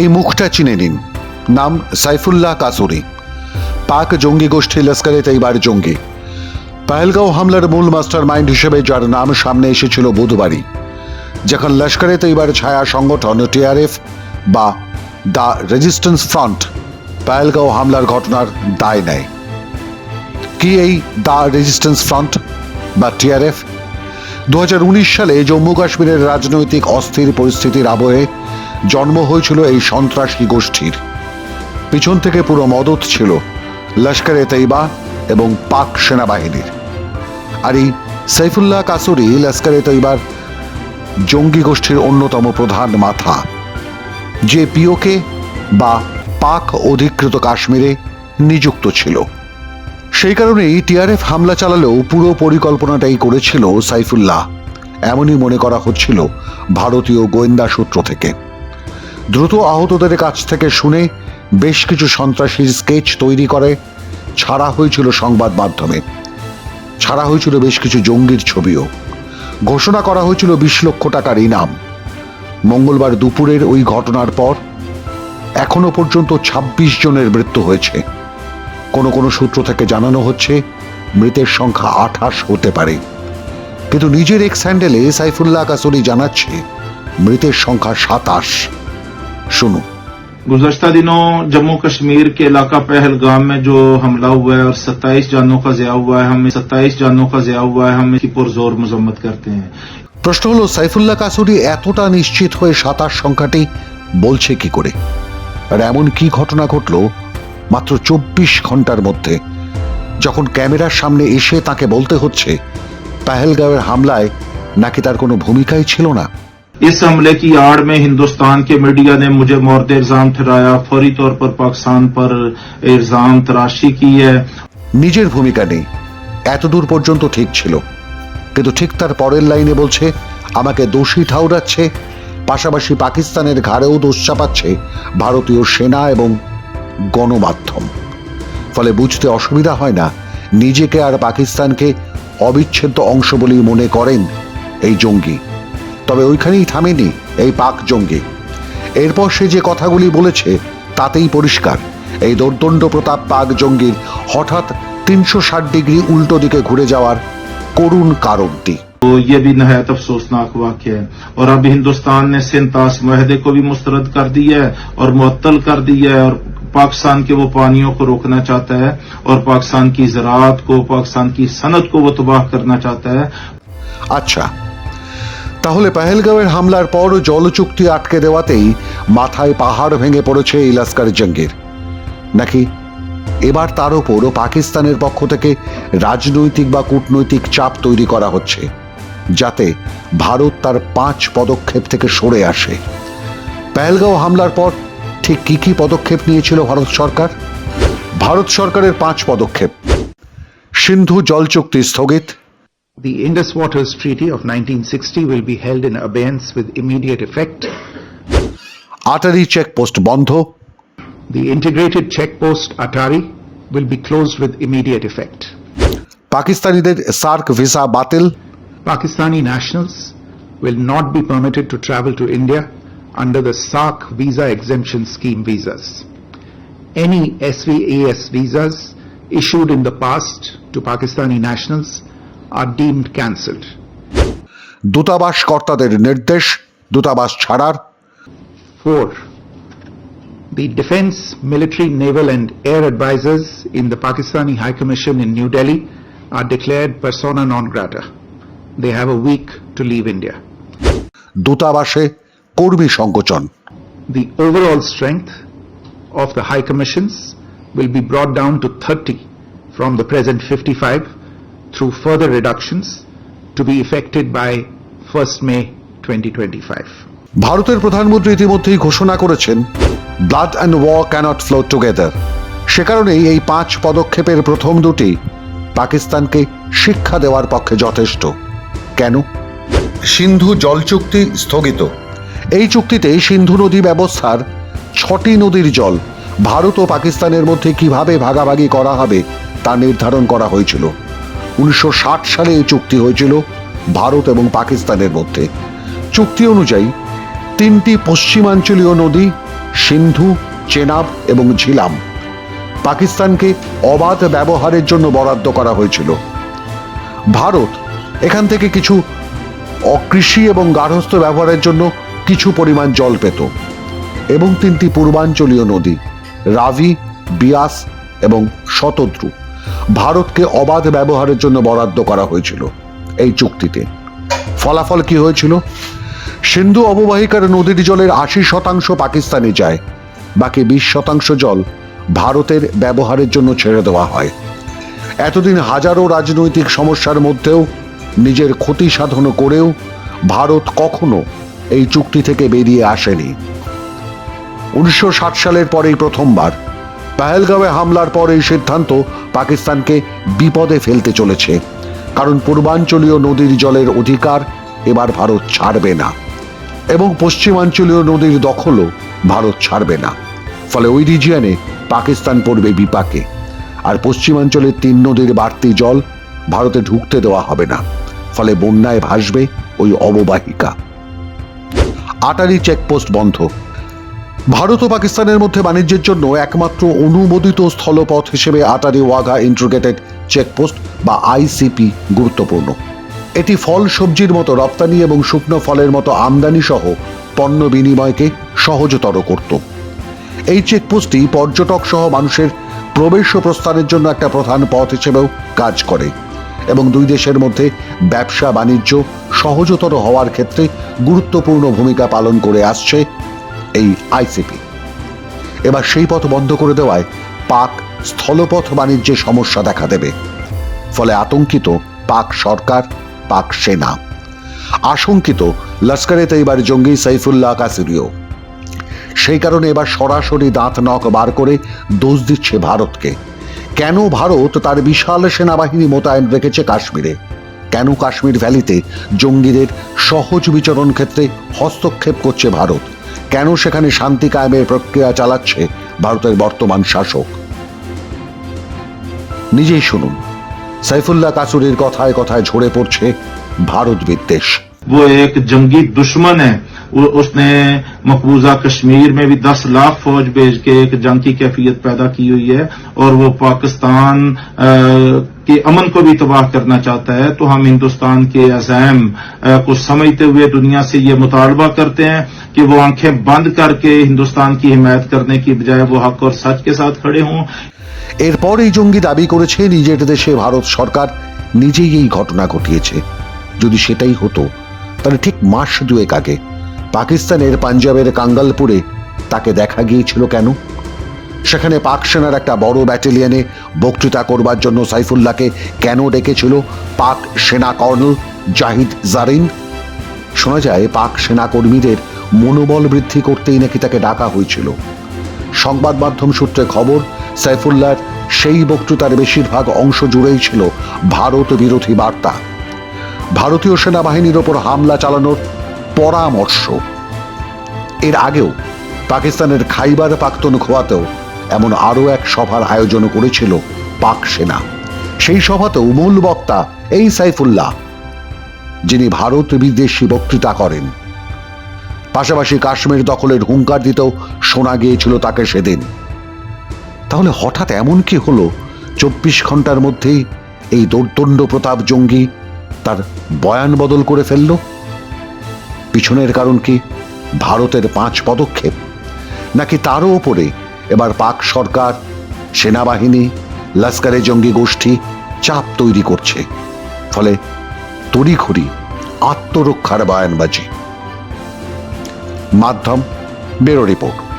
এই মুখটা চিনে নিন। নাম সাইফুল্লাহ কাসুরি। পাক জঙ্গি গোষ্ঠী লস্করে তৈবার জঙ্গি। পাহেলগাঁও হামলার মূল মাস্টার মাইন্ড হিসেবে যার নাম সামনে এসেছিল বুধবারই, যখন লস্করে তৈবার ছায়া সংগঠন টিআরএফ বা দ্য রেজিস্ট্যান্স ফ্রন্ট পাহেলগাঁও হামলার ঘটনার দায় নেয়। কি এই দ্য রেজিস্ট্যান্স ফ্রন্ট বা টিআরএফ? দু হাজার উনিশ সালে জম্মু কাশ্মীরের রাজনৈতিক অস্থির পরিস্থিতির আবহে জন্ম হয়েছিল এই সন্ত্রাসী গোষ্ঠীর। পিছন থেকে পুরো মদত ছিল লস্করে তৈবা এবং পাক সেনাবাহিনীর। আর এই সাইফুল্লাহ কাসুরি লস্করে তৈবার জঙ্গি গোষ্ঠীর অন্যতম প্রধান মাথা। যে পিওকে বা পাক অধিকৃত কাশ্মীরে নিযুক্ত ছিল। সেই কারণেই টিআরএফ হামলা চালালেও পুরো পরিকল্পনাটাই করেছিল সাইফুল্লাহ। এমনই মনে করা হচ্ছিল ভারতীয় গোয়েন্দা সূত্র থেকে। দ্রুত আহতদের কাছ থেকে শুনে বেশ কিছু সন্ত্রাসীর স্কেচ তৈরি করে। ছাড়া হয়েছিল সংবাদ মাধ্যমে। ছাড়া হয়েছিল বেশ কিছু জঙ্গির ছবিও। ঘোষণা করা হয়েছিল বিশ লক্ষ টাকার ইনাম। মঙ্গলবার দুপুরের ওই ঘটনার পর এখনও পর্যন্ত ২৬ জনের মৃত্যু হয়েছে। কোনো কোনো সূত্র থেকে জানানো হচ্ছে মৃতের সংখ্যা আঠাশ হতে পারে। কিন্তু নিজের এক্স হ্যান্ডেলে সাইফুল্লাহ কাসুরি জানাচ্ছে মৃতের সংখ্যা সাতাশ। শুনুন गुजशत दिनों जम्मू कश्मीर के इलाका पहलगाम में जो हमला हुआ है और 27 जानों का जया हुआ है हम 27 जानों का जया हुआ है हम इसकी पुरजोर मजम्मत करते हैं প্রশ্ন হলো সাইফুল্লাহ কাসুরি এতটা নিশ্চিত হয়ে সাতাশ সংখ্যাটি বলছে কি করে আর এমন কি ঘটনা ঘটলো মাত্র চব্বিশ ঘন্টার মধ্যে যখন ক্যামেরার সামনে এসে তাকে বলতে হচ্ছে পেহেলগাঁওয়ের হামলায় নাকি তার কোনো ভূমিকাই ছিল না इस हमले की आड़ में हिंदुस्तान के मीडिया ने मुझे मौत इल्जाम ठहराया फौरी तौर पर पाकिस्तान पर इल्जाम तराशी की है নিজের ভূমিকা নেই এতদূর পর্যন্ত ঠিক ছিল কিন্তু ঠিক তার পরের লাইনে বলছে আমাকে দোষী ঠাউরাচ্ছে পাশাপাশি পাকিস্তানের ঘাড়েও দোষ চাপাচ্ছে ভারতীয় সেনা এবং গণমাধ্যম ফলে বুঝতে অসুবিধা হয় না নিজেকে আর পাকিস্তানকে অবিচ্ছেদ্য অংশ বলেই মনে করেন এই জঙ্গি তবে ওইখানেই থামেনি এই পাক জঙ্গি এরপর সে যে কথাগুলি বলেছে তাতেই পরিষ্কার এই দোর্দণ্ড প্রতাপ পাক জঙ্গির হঠাৎ তিনশো ষাট ডিগ্রি উল্টো দিকে ঘুরে যাওয়ার করুণ কারণটি तो ये भी नहायत अफसोसनाक वाक्य है और अब हिंदुस्तान ने सिंतास माहदे को भी मुस्तरद कर दिया है और मुअत्तल कर दिया है और पाकिस्तान के वो पानियों को रोकना चाहता है और पाकिस्तान की ज़रात को पाकिस्तान की सनत को वो तबाह करना चाहता है আচ্ছা তাহলে পেহেলগাঁওয়ের হামলার পর জলচুক্তি আটকে দেওয়াতেই মাথায় পাহাড় ভেঙে পড়েছে এই লস্কর জঙ্গির। নাকি এবার তার ওপর পাকিস্তানের পক্ষ থেকে রাজনৈতিক বা কূটনৈতিক চাপ তৈরি করা হচ্ছে, যাতে ভারত তার পাঁচ পদক্ষেপ থেকে সরে আসে। পেহেলগাঁও হামলার পর ঠিক কি কি পদক্ষেপ নিয়েছিল ভারত সরকার? ভারত সরকারের পাঁচ পদক্ষেপ। সিন্ধু জল চুক্তি স্থগিত The Indus Waters Treaty of 1960 will be held in abeyance with immediate effect. Attari checkpost বন্ধ The integrated checkpost Atari will be closed with immediate effect. পাকিস্তানিদের সার্ক ভিসা বাতিল Pakistani nationals will not be permitted to travel to India under the SARC visa exemption scheme visas. Any SVAS visas issued in the past to Pakistani nationals are deemed cancelled. দূতাবাস কর্তাদের নির্দেশ দূতাবাস ছাড়ার 4. The defense, military, naval and air advisors in the Pakistani High Commission in New Delhi are declared persona non grata. They have a week to leave India. দূতাবাসে কর্মী সংকোচন The overall strength of the High Commissions will be brought down to 30 from the present 55 through further reductions to be effected by 1st May 2025. ভারতের প্রধানমন্ত্রী ইতিমধ্যেই ঘোষণা করেছেন blood and water cannot flow together সে কারণেই এই পাঁচ পদক্ষেপের প্রথম দুটি পাকিস্তানকে শিক্ষা দেওয়ার পক্ষে যথেষ্ট। কেন? সিন্ধু জল চুক্তি স্থগিত। এই চুক্তিতে সিন্ধু নদী ব্যবস্থার ছটি নদীর জল ভারত ও পাকিস্তানের মধ্যে কীভাবে ভাগাভাগি করা হবে তা নির্ধারণ করা হয়েছিল। উনিশশো ষাট সালে এই চুক্তি হয়েছিল ভারত এবং পাকিস্তানের মধ্যে। চুক্তি অনুযায়ী তিনটি পশ্চিমাঞ্চলীয় নদী, সিন্ধু, চেনাব এবং ঝিলাম, পাকিস্তানকে অবাধ ব্যবহারের জন্য বরাদ্দ করা হয়েছিল। ভারত এখান থেকে কিছু অকৃষি এবং গার্হস্থ ব্যবহারের জন্য কিছু পরিমাণ জল পেত এবং তিনটি পূর্বাঞ্চলীয় নদী, রাভি, বিয়াস এবং শতদ্রু। ভারতকে অবাধ ব্যবহারের জন্য বরাদ্দ করা হয়েছিল এই চুক্তিতে। ফলাফল কি হয়েছিল? সিন্ধু অববাহিকার নদীর জলের আশি শতাংশ পাকিস্তানে যায়, বাকি বিশ শতাংশ জল ভারতের ব্যবহারের জন্য ছেড়ে দেওয়া হয়। এতদিন হাজারো রাজনৈতিক সমস্যার মধ্যেও, নিজের ক্ষতি সাধন করেও ভারত কখনো এই চুক্তি থেকে বেরিয়ে আসেনি। উনিশশো সালের পরেই প্রথমবার পাহেলগাঁওয়ে হামলার পর এই সিদ্ধান্ত পাকিস্তানকে বিপদে ফেলতে চলেছে। কারণ পূর্বাঞ্চলীয় নদীর জলের অধিকার এবার ভারত ছাড়বে না। এবং পশ্চিমাঞ্চলীয় নদীর দখলও ভারত ছাড়বে না। ফলে ওই রিজিয়নে পাকিস্তান পড়বে বিপাকে। আর পশ্চিমাঞ্চলের তিন নদীর বাড়তি জল ভারতে ঢুকতে দেওয়া হবে না। ফলে বন্যায় ভাসবে ওই অববাহিকা। আটারি চেকপোস্ট বন্ধ। ভারত ও পাকিস্তানের মধ্যে বাণিজ্যের জন্য একমাত্র অনুমোদিত স্থলপথ হিসেবে Attari Wagah integrated check post বা আইসিপি গুরুত্বপূর্ণ। এটি ফল সবজির মতো রপ্তানি এবং শুকনো ফলের মতো আমদানি সহ পণ্য বিনিময়কে সহজতর করত। এই চেকপোস্টটি পর্যটক সহ মানুষের প্রবেশ ও প্রস্থানের জন্য একটা প্রধান পথ হিসেবেও কাজ করে এবং দুই দেশের মধ্যে ব্যবসা বাণিজ্য সহজতর হওয়ার ক্ষেত্রে গুরুত্বপূর্ণ ভূমিকা পালন করে আসছে এই আইসিপি এবার সেই পথ বন্ধ করে দেওয়ায় পাক স্থলপথ বাণিজ্যে সমস্যা দেখা দেবে। ফলে আতঙ্কিত পাক সরকার, পাক সেনা। আশঙ্কিত লস্করে তৈবার জঙ্গি সাইফুল্লাহ কাসিরিও। সেই কারণে এবার সরাসরি দাঁত নখ বার করে দোষ দিচ্ছে ভারতকে। কেন ভারত তার বিশাল সেনাবাহিনী মোতায়েন রেখেছে কাশ্মীরে? কেন কাশ্মীর ভ্যালিতে জঙ্গিদের সহজ বিচরণ ক্ষেত্রে হস্তক্ষেপ করছে ভারত? কেন সেখানে শান্তি কায়েমের প্রক্রিয়া চালাচ্ছে ভারতের বর্তমান শাসক নিজেই শুনুন সাইফুল্লাহ কাসুরির কথায় কথায় ঝরে পড়ছে ভারত বিদ্বেষ वो एक जंगी दुश्मन है اس نے مقبوضہ کشمیر میں بھی دس لاکھ فوج بھیج کے ایک جنگ کی کیفیت پیدا کی ہوئی ہے اور وہ پاکستان کے امن کو بھی تباہ کرنا چاہتا ہے۔ تو ہم ہندوستان کے عزائم کو سمجھتے ہوئے دنیا سے یہ مطالبہ کرتے ہیں کہ وہ آنکھیں بند کر کے ہندوستان کی حمایت کرنے کی بجائے وہ حق اور سچ کے ساتھ کھڑے ہوں۔ এরপরেই জঙ্গি দাবি করেছে নিজের দেশে ভারত সরকার নিজেই এই ঘটনা ঘটিয়েছে যদি সেটাই হতো তাহলে ٹھیک মাস ایک آگے۔ পাকিস্তানের পাঞ্জাবের কাঙ্গালপুরে তাকে দেখা গিয়েছিল কেন? সেখানে পাক সেনার একটা বড় ব্যাটালিয়নে বক্তৃতা করবার জন্য সাইফুল্লাহকে কেন ডেকেছিল পাক সেনা কর্নেল জাহিদ জারিন? শোনা যায়, পাক সেনা কর্মীদের মনোবল বৃদ্ধি করতেই নাকি তাকে ডাকা হয়েছিল। সংবাদ মাধ্যম সূত্রে খবর, সাইফুল্লাহর সেই বক্তৃতার বেশিরভাগ অংশ জুড়েই ছিল ভারত বিরোধী বার্তা। ভারতীয় সেনাবাহিনীর ওপর হামলা চালানোর পরামর্শ। এর আগেও পাকিস্তানের খাইবার পাখতুন খোয়াতেও এমন আরও এক সভার আয়োজন করেছিল পাক সেনা। সেই সভাতেও মূল বক্তা এই সাইফুল্লাহ, যিনি ভারত বিদেশি বক্তৃতা করেন। পাশাপাশি কাশ্মীর দখলের হুঙ্কার দিতেও শোনা গিয়েছিল তাকে সেদিন। তাহলে হঠাৎ এমন কি হলো, চব্বিশ ঘণ্টার মধ্যেই এই দৌর্দণ্ড প্রতাপ জঙ্গি তার বয়ান বদল করে ফেলল? পিছনের কারণ কি? ভারতের পাঁচ পদক্ষেপ? নাকি তারও ওপরে এবার পাক সরকার, সেনাবাহিনী, লস্করে জঙ্গি গোষ্ঠী চাপ তৈরি করছে? ফলে তড়িঘড়ি আত্মরক্ষার বায়ানবাজি। মাধ্যম, ব্যুরো রিপোর্ট।